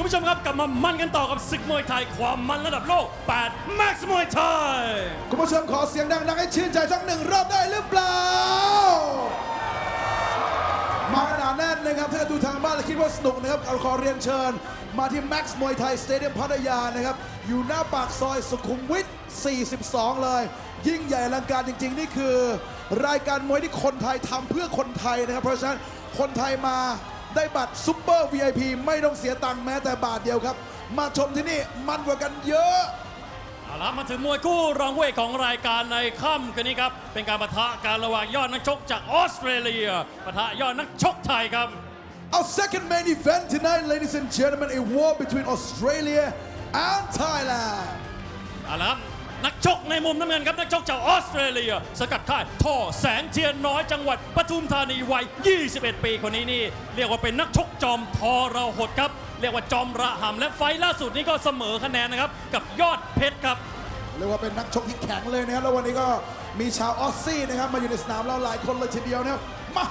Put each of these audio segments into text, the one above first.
คุณผู้ชมครับกลับมามันกันต่อกับศึกมวยไทย ความมันระดับโลก 8 Max มวยไทย คุณผู้ชมขอเสียงดังๆให้ชื่นใจสักหนึ่งรอบได้หรือเปล่า มาขนาดแน่นนะครับถ้าดูทางบ้านแล้วคิดว่าสนุกนะครับเอาขอเรียนเชิญ มาที่ Max มวยไทยสเตเดียมพัทยานะครับ อยู่หน้าปากซอยสุขุมวิท 42 เลย ยิ่งใหญ่อลังการจริง ๆ นี่คือ รายการมวยที่คนไทยทำเพื่อคนไทยนะครับ เพราะฉะนั้นคนไทยมา ได้บัตรซุปเปอร์ VIP ไม่ต้องเสียตังค์แม้แต่บาทเดียวครับ มาชมที่นี่มันกว่ากันเยอะเอาละมาถึงมวยคู่รองเวทของรายการในค่ำกันนี้ครับ เป็นการปะทะการระหว่างยอดนักชกจากออสเตรเลียปะทะยอดนักชกไทยครับ Our second main event tonight, ladies and gentlemen, a war between Australia and Thailand. เอาละครับ นักชกในมุมน้ำเงินครับ นักชกจากออสเตรเลีย สกัดค่ายท่อแสงเทียนน้อยจังหวัดปทุมธานีวัย 21 ปีคนนี้นี่ เรียกว่าเป็นนักชกจอมทอเระหดครับ เรียกว่าจอมระหำและไฟล่าสุดนี้ก็เสมอคะแนนนะครับ กับยอดเพชรครับเรียกว่าเป็นนักชกที่แข็งเลยนะครับแล้ววันนี้ก็มีชาวออสซี่นะครับมาอยู่ในสนามเราหลายคนเลยทีเดียวนะครับมา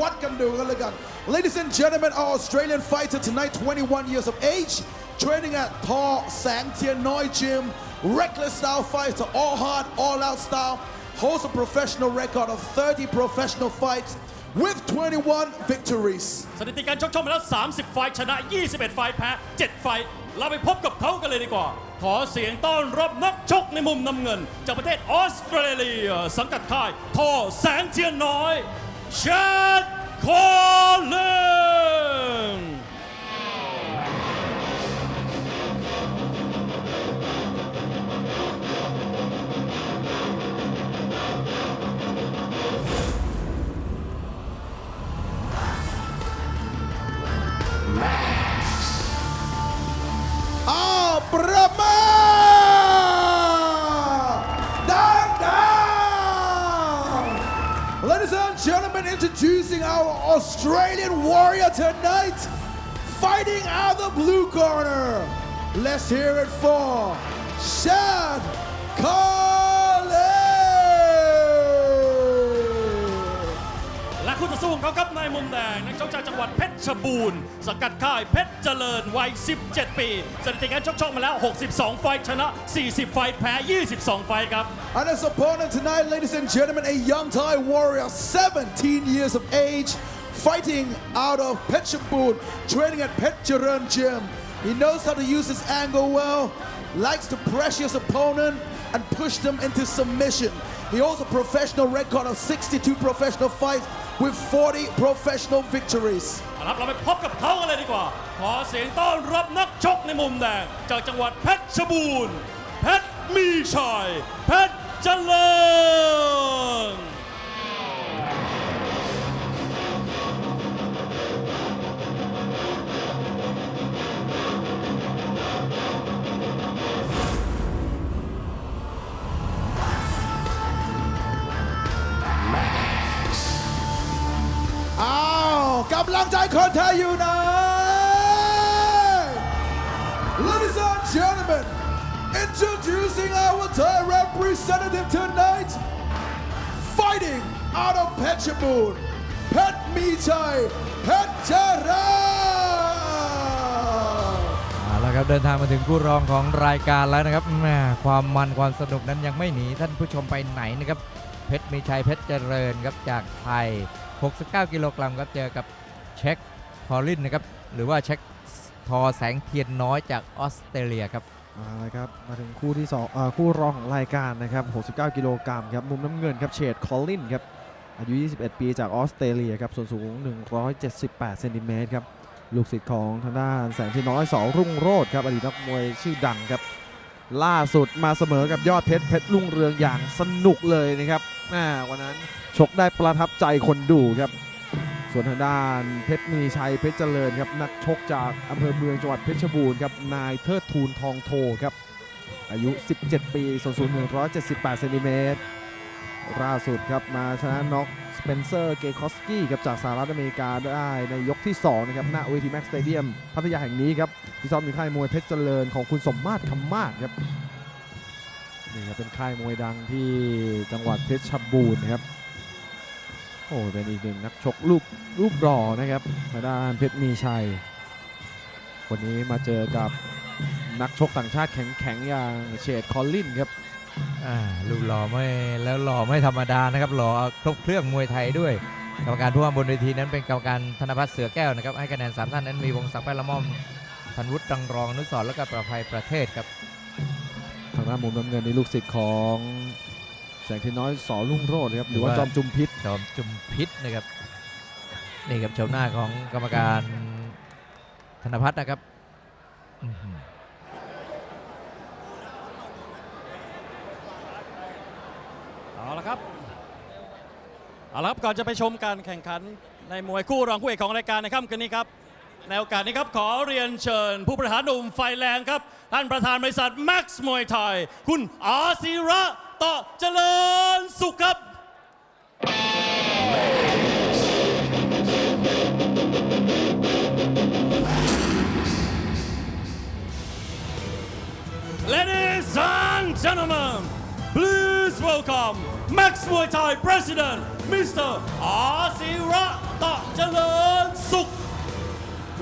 วัดกันดูกันเลยกัน Ladies and gentlemen, our Australian fighter tonight, 21 years of age, training at Thaw Sang Tien Noi Gym, reckless style fighter, all hard, all out style, holds a professional record of 30 professional fights with 21 victories. สถิติการชกชกมาแล้ว 30 ไฟล์ชนะ 21 ไฟล์แพ้ 7 ไฟล์เราไปพบกับเขากันเลยดีกว่า ขอเสียงต้อนรับนักชกในมุมน้ำเงิน จากประเทศออสเตรเลีย สังกัดค่ายทอแสงเทียนน้อย ชาดคอลเล Australian warrior tonight fighting out the blue corner let's hear it for Shad Khalil และคู่ต่อสู้ของเขาครับในมุมแดง นักชกจากจังหวัดเพชรบูรณ์ สังกัดค่ายเพชรเจริญวัย 17 ปี สถิติการชกชกมาแล้ว 62 ไฟล์ชนะ 40 ไฟล์แพ้ 22 ไฟล์ครับ And his opponent tonight, ladies and gentlemen, a young Thai warrior, 17 years of age, fighting out of Pechabun, training at Petcharan Gym. He knows how to use his angle well, likes to pressure his opponent and push them into submission. He holds a professional record of 62 professional fights with 40 professional victories. เอาละครับเราไปพบกับเขากันเลยดีกว่า ขอเสียงต้อนรับนักชกในมุมแดง จากจังหวัดเพชรบูรณ์ เพชรมีชัย เพชรเจริญ ลังใจคนไทยอยู่ไหน Ladies and gentlemen introducing our Thai representative tonight fighting out of Pechabun เพชรมีชัยเพชรเจริญเอาละครับเดินทางมาถึงคู่รองของรายการแล้วนะครับแหมความมันความสนุกนั้นยังไม่หนีท่านผู้ชมไปไหนนะครับเพชรมีชัยเพชรเจริญครับจากไทย 69 กิโลกรัมครับเจอกับ เช็คพอลินนะครับหรือว่าเช็คทอแสงเทียนน้อยจากออสเตรเลียครับเอาละครับมาถึงคู่ที่สองคู่รองของรายการนะครับ69 กิโลกรัมครับมุมน้ำเงินครับเชดคอลลินครับอายุ 21 ปีจากออสเตรเลียครับส่วนสูง 178เซนติเมตรครับลูกศิษย์ของทางด้านแสงเที่น้อยสองรุ่งโรจน์ครับอดีตนักมวยชื่อดังครับ ล่าสุดมาเสมอกับยอดเพชรเพชรรุ่งเรืองอย่างสนุกเลยนะครับแมวันนั้นชกได้ประทับใจคนดูครับ ส่วนทางด้านเพชรมีชัยเพชรเจริญครับนักชกจากอำเภอเมืองจังหวัดเพชรบูรณ์ครับนายเทิดทูลทองโทครับอายุ 17 ปีส่วนสูง178เซนติเมตรล่าสุดครับมาชนะน็อกสเปนเซอร์เกคอสกี้ครับจากสหรัฐอเมริกาได้ในยกที่2นะครับณเวทีแม็กซ์สเตเดียมพัทยาแห่งนี้ครับที่ซ้อมอยู่ค่ายมวยเพชรเจริญของคุณสมมาตรคำมาศครับนี่ครับเป็นค่ายมวยดังที่จังหวัดเพชรบูรณ์นะครับ อ้เป็นอีกหนึ่งนักชกรูปรูปรอนะครับทางด้านเพชรมีชัย วันนี้มาเจอกับนักชกต่างชาติแข็งๆอย่างเชดคอลลินครับอ่าลูกหล่อไม่แล้วหล่อไม่ธรรมดานะครับหล่อครบเครื่องมวยไทยด้วยกรรมการผู้ว่าบนเวทีนั้นเป็นกรรมการธนพัฒน์เสือแก้วนะครับให้คะแนนสามท่านนั้นมีวงศักดิ์แป้นละม่อมธันวุฒิดังรองอนุสรณ์และก็ประภัยประเทศครับทางด้านมุมน้ำเงินนี่ลูกศิษย์ของ แสงเทียนน้อยสอลุ่งโรดครับหรือว่าหรือว่าจอมจุมพิษจอมจุมพิษนะครับนี่ครับชมหน้าของกรรมการธนพัฒน์นะครับอื้อหือเอาละครับเอาละครับก่อนจะไปชมการแข่งขันในมวยคู่รองคู่เอกของรายการในค่ำคืนนี้ครับในโอกาสนี้ครับขอเรียนเชิญ ผู้บริหารหนุ่มไฟแรงครับ ท่านประธานบริษัท Max มวยไทย คุณอาศิระ ต่อเจริญสุขครับ Ladies and gentlemen, please welcome Max Muay Thai President Mr. อาศิร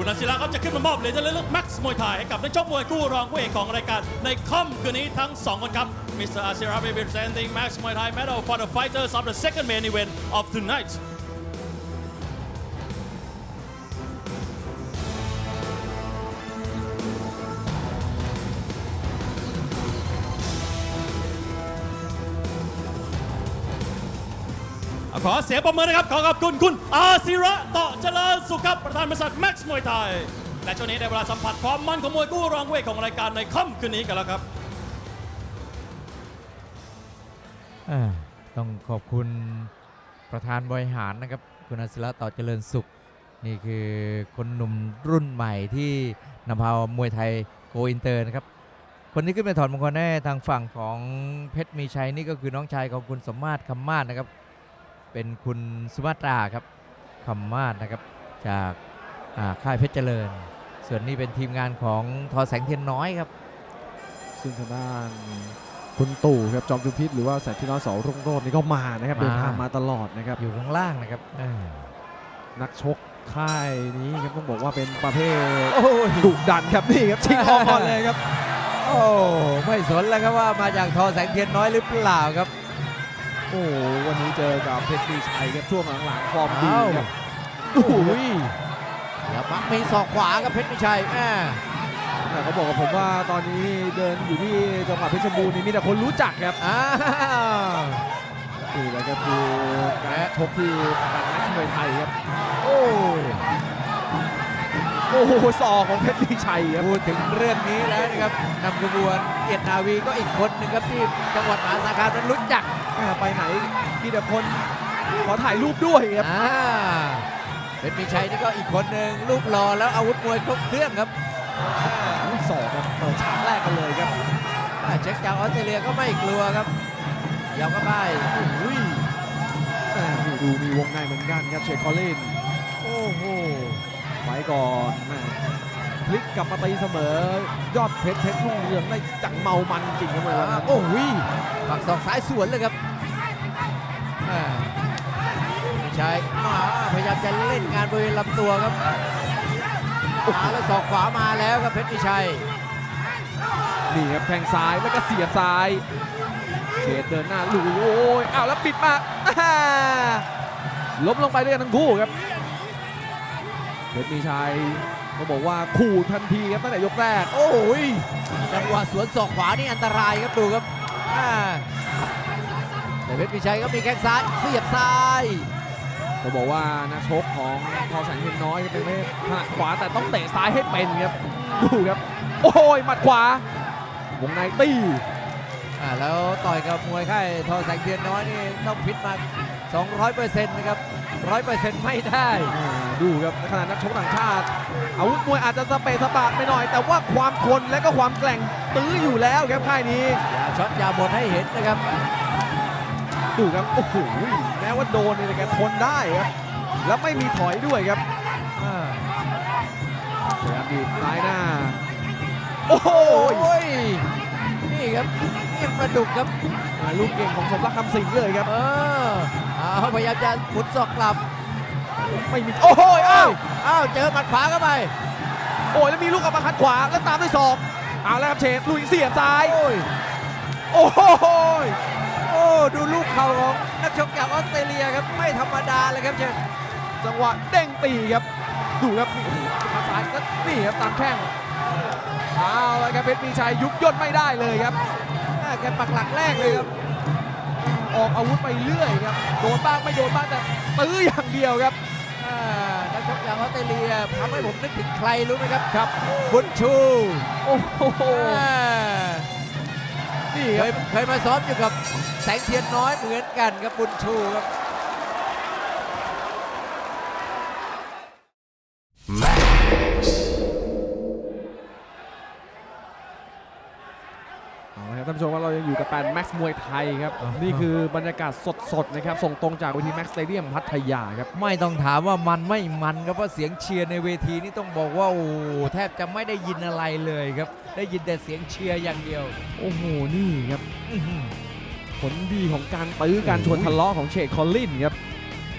คุณอาชิระครับจะขึ้นมามอบเหรียญเลือกแม็กซ์มวยไทยให้กับนักชกมวยคู่รองผู้เอกของรายการ ในค่ำคืนนี้ทั้ง 2 คนครับมิสเตอ Mr. Ashira representing Max Muay Thai medal for the fighters of the second main event of tonight ขอเสียงประเมินนะครับ ขอขอบคุณคุณอาศิระต่อเจริญสุขครับประธานบริษัทแม็กซ์มวยไทย และช่วงนี้ได้เวลาสัมผัสความมันของมวยกู้รองเวทของรายการในค่ำคืนนี้กันแล้วครับอ่าต้องขอบคุณประธานบริหารนะครับ คุณอาศิระต่อเจริญสุข นี่คือคนหนุ่มรุ่นใหม่ที่นำพามวยไทยโกอินเตอร์นะครับคนที่ขึ้นไปถอดมงคลให้ทางฝั่งของเพชรมีชัยนี่ก็คือน้องชายของคุณสมมาตรคำมาศนะครับ เป็นคุณสุมาตราครับคำมาศนะครับจากอ่าค่ายเพชรเจริญ ส่วนนี้เป็นทีมงานของทอแสงเทียนน้อยครับ ซึ่งทางด้านคุณตู่ครับจอมจุมพิษหรือว่าแสงเทียนน้อยสอรุ่งโรดนี่ก็มานะครับมาเดินทางมาตลอดนะครับอยู่ข้างล่างนะครับอ่านักชกค่ายนี้ครับต้องบอกว่าเป็นประเภทโอ้ยดุดันครับนี่ครับชิงออกก่อนเลยครับ โอ้ไม่สนแล้วครับว่ามาจากทอแสงเทียนน้อยหรือเปล่าครับ โอ้โหวันนี้เจอกับเพชรดีชัยครับช่วงหลังๆฟอร์มดีอ้าวครับโอ้ยเดี๋ยวมักมีศอกขวากับเพชรมิชัยแม่แต่เขาบอกกับผมว่าตอนนี้เดินอยู่ที่จังหวัดเพชรบูรณ์นี่มีแต่คนรู้จักครับอ้าวนี่แหละครับคือการชกที่การนักมวยไทยครับ โอ้ยโอ้โหศอกของเพชรดีชัยครับพูดถึงเรื่องนี้แล้วนะครับนำขบวนเอียดนาวีก็อีกคนหนึ่งครับที่จังหวัดมหาสารคามนั้นรู้จักแม่ ไปไหนมีแต่คนขอถ่ายรูปด้วยครับอ่าเพชรมิชัยนี่ก็อีกคนหนึ่งรูปหล่อแล้วอาวุธมวยครบเครื่องครับอุ้ยศอกครับเปิดฉากแรกกันเลยครับอ่าเช็คจากออสเตรเลียก็ไม่กลัวครับยาวก็ไปอุ้ยแม่นี่ดูมีวงในเหมือนกันครับเชคคอลลินโอ้โหไว้ก่อนแม่พลิกกลับมาตีเสมอ ยอดเพชรเพชรรุ่งเรืองได้จังเมามันจริงครับเมื่อวานนั้นโอ้โหฝักศอกซ้ายสวนเลยครับ ช่มาพยายามจะเล่นงานบริเวณลำตัวครับขาแล้วศอกขวามาแล้วครับเพชรมิชัย นี่ครับแทงซ้ายแล้วก็เสียบซ้ายเชดเดินหน้าลุยโอ้ยอ้าวแล้วปิดมาอ่าล้มลงไปด้วยกันทั้งคู่ครับเพชรมีชัยเขาบอกว่าขู่ทันทีครับตั้งแต่ยกแรก โอ้ยจังหวะสวนศอกขวานี่อันตรายครับดูครับอ่าแต่เพชรมิชัยก็มีแข้งซ้ายเสียบซ้าย เขาบอกว่านักชกของทอแสงเทียนน้อยเป็นไม่ถนัดขวาแต่ต้องเตะซ้ายให้เป็นครับดูครับ โอ้ยหมัดขวาวงในตีอ่าแล้วต่อยกับมวยค่ายทอแสงเทียนน้อยนี่ต้องพิษมา 200%นะครับ 100%ไม่ได้อ่าดูครับขนาดนักชกต่างชาติ อาวุธมวยอาจจะสเปซสปะไปหน่อย แต่ว่าความทนและก็ความแกร่งตื้ออยู่แล้วครับค่ายนี้ อย่าช็อตอย่าบดให้เห็นนะครับ ดูครับ โอ้โหแม้ว่าโดนเนี่ยแต่แกทนได้ครับ แล้วไม่มีถอยด้วยครับอ่าพยายามดีดซ้ายหน้า โอ้โหโอ้ยนี่ครับเงียบประดุกครับอ่าลูกเก่งของสมรักคำสิงห์เลยครับ เออเอาพยายามจะหมุนศอกกลับ ไม่มี โอ้โหอ้าวอ้าวเจอหมัดขวาเข้าไป โอ้ยแล้วมีลูกอัปเปอร์คัดขวาแล้วตามด้วยศอก เอาแล้วครับเชดลุยเสียบซ้าย โอ้ยโอ้โหโอ้ ดูลูกเข่าของนักชกจากออสเตรเลียครับไม่ธรรมดาเลยครับเชฟจังหวะเด้งตีครับ ดูครับนี่โอ้โหขาซ้ายแล้วนี่ครับตามแข้งเอาละครับเพชรมีชัยยุบย่นไม่ได้เลยครับอ่าแกปักหลักแรกเลยครับ ออกอาวุธไปเรื่อยครับ โดนบ้างไม่โดนบ้างแต่ตื้ออย่างเดียวครับอ่านักชกจากออสเตรเลียทำให้ผมนึกถึงใครรู้ไหมครับครับ บุญชู โอ้โหอ่านี่เคครัยบเคยมาซ้อมอยู่กับ แสงเทียนน้อยเหมือนกันครับบุญชูครับเอาละครับท่านผู้ชมว่าเรายังอยู่กับแปนแม็กซ์มวยไทยครับ นี่คือบรรยากาศสดๆนะครับ ส่งตรงจากเวทีแม็กซ์สเตเดียมพัทยาครับ ไม่ต้องถามว่ามันไม่มันครับเพราะเสียงเชียร์ในเวทีนี่ต้องบอกว่า โอ้แทบจะไม่ได้ยินอะไรเลยครับ ได้ยินแต่เสียงเชียร์อย่างเดียว โอ้โห นี่ครับ อื้อหือ ผลดีของการตื้อการชวนทะเลาะของเชดคอลลินครับ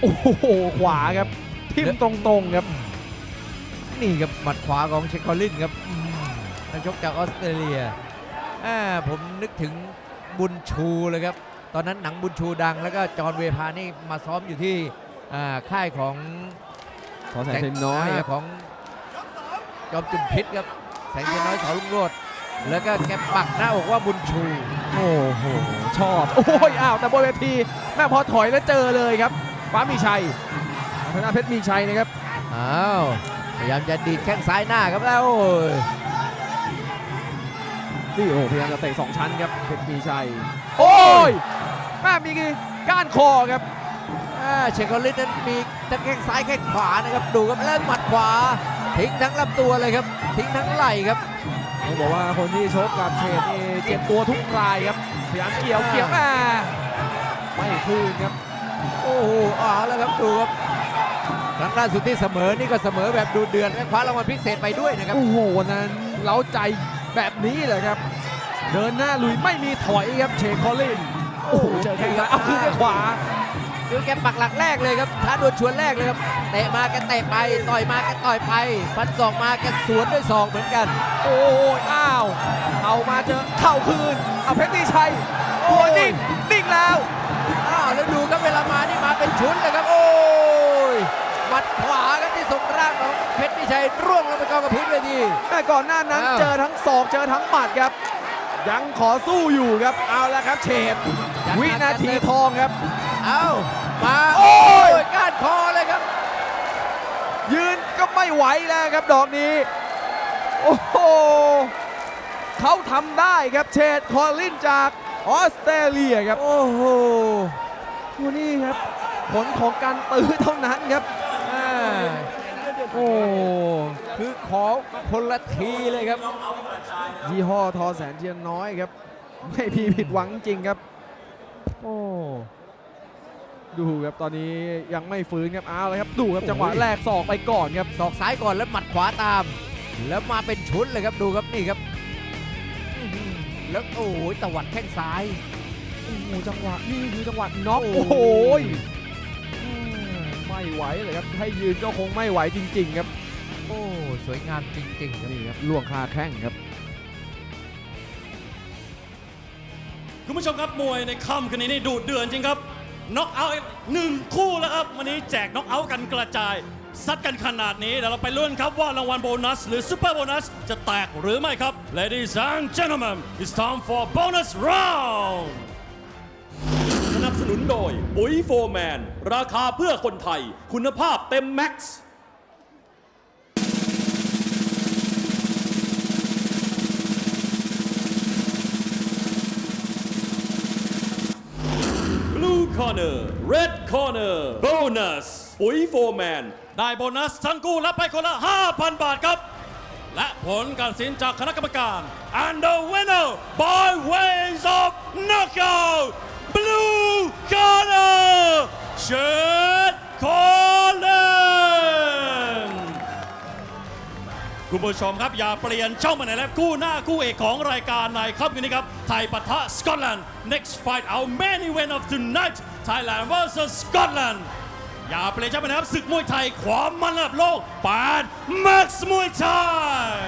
โอ้โห ขวาครับ ทิ่มตรงๆครับ นี่ครับหมัดขวาของเชคคอลลินครับอืมนักชกจากออสเตรเลียอ่าผมนึกถึงบุญชูเลยครับ ตอนนั้นหนังบุญชูดัง แล้วก็จอห์นเวพานี่มาซ้อมอยู่ที่อ่าค่ายของขอแสงเทนน้อยครับของจอมจุมพิษครับ แสงเทียนน้อยสอลุงโรด แล้วก็แกปักหน้าอกว่าบุญชู โอ้โห ชอบ โอ้ยอ้าวแต่บนเวทีแม่พอถอยแล้วเจอเลยครับฟ้ามีชัยธนาเพชรมีชัยนะครับ อ้าวพยายามจะดีดแข้งซ้ายหน้าครับแล้วโอ้ยนี่โอ้โหพยายามจะเตะสองชั้นครับเพชรมีชัย โอ้ยแม่มีก้านคอครับอ่าเชคคอลลินนั้นมีทั้งแข้งซ้ายแข้งขวานะครับดูครับแล้วหมัดขวา ทิ้งทั้งลำตัวเลยครับ ทิ้งทั้งไหล่ครับ ต้องบอกว่าคนที่ชกกับเชดนี่เจ็บตัวทุกรายครับพยายามเกี่ยวอ่าเกี่ยวแม่ไม่คืนครับ โอ้โหเอาแล้วครับดูครับครั้งล่าสุดที่เสมอนี่ก็เสมอแบบดูเดือดและคว้ารางวัลพิเศษไปด้วยนะครับโอ้โหวันนั้นเล้าใจแบบนี้เลยครับ เดินหน้าลุยไม่มีถอยครับเชคคอลลินโอ้โหเจอแข้งซ้ายเอาคืนด้วยขวา คือแกปักหลักแรกเลยครับท้าดวลชวนแรกเลยครับเตะมาแกเตะไปต่อยมาแกต่อยไปฟันศอกมาแกสวนด้วยศอกเหมือนกัน โอ้ยอ้าวเข่ามาเจอเข่าคืนเอาเพชรตีชัยโอ้ยนิ่งนิ่งแล้วอ้าวแล้วดูครับเวลามานี่มาเป็นชุดเลยครับ โอ้ยหมัดขวาครับที่ส่งร่างของเพชรพิชัยร่วงลงไปกองกับพื้นเวทีแต่ก่อนหน้านั้นอ้าวเจอทั้งศอกเจอทั้งหมัดครับ ยังขอสู้อยู่ครับเอาละครับเฉดวินาทีทองครับ เอ้า มาโอ้ยก้านคอเลยครับ ยืนก็ไม่ไหวแล้วครับดอกนี้ โอ้โหเขาทำได้ครับเชดคอลลินจากออสเตรเลียครับ โอ้โหดูนี่ครับ ผลของการตื้อเท่านั้นครับอ่าโอ้คือขอคนละทีเลยครับ ยี่ห้อทอแสนเทียนน้อยครับ ไม่มีผิดหวังจริงครับ โอ้ ดูครับตอนนี้ยังไม่ฟื้นครับเอาเลยครับดูครับจังหวะแรกศอกไปก่อนครับศอกซ้ายก่อนแล้วหมัดขวาตาม แล้วมาเป็นชุดเลยครับดูครับนี่ครับอื้อหือแล้วโอ้โหตวัดแข้งซ้ายโอ้โหจังหวะนี่คือจังหวะน็อกโอ้โหอืมไม่ไหวเลยครับให้ยืนก็คงไม่ไหวจริง ๆ ครับ โอ้สวยงามจริงๆครับนี่ครับล่วงคาแข้งครับคุณผู้ชมครับมวยในค่ำคืนนี้นี่ดูเดือดจริงครับ น็อกเอาท์หนึ่งคู่แล้วครับ วันนี้แจกน็อกเอาท์กันกระจาย ซัดกันขนาดนี้เดี๋ยวเราไปลุ้นครับว่ารางวัลโบนัส หรือซูเปอร์โบนัส จะแตกหรือไม่ครับ Ladies and gentlemen it's time for bonus round สนับสนุนโดยปุ๋ยโฟร์แมน ราคาเพื่อคนไทย คุณภาพเต็มแม็กซ์ Corner Red Corner Bonus ปุ๋ยโฟร์แมนได้โบนัสทั้งคู่รับไปคนละ 5,000 บาทครับ และผลการตัดสินจากคณะกรรมการ and the winner by ways of knockout Blue Corner เชิญ คุณผู้ชมครับ อย่าเปลี่ยนช่องมาไหนแล้วคู่หน้าคู่เอกของรายการในครับคืนนี้ครับ ไทยปะทะสกอตแลนด์ next fight our main event of tonight Thailand vs Scotland อย่าเปลี่ยนช่องไปนะครับศึกมวยไทยความมันระดับโลก8 Max มวยไทย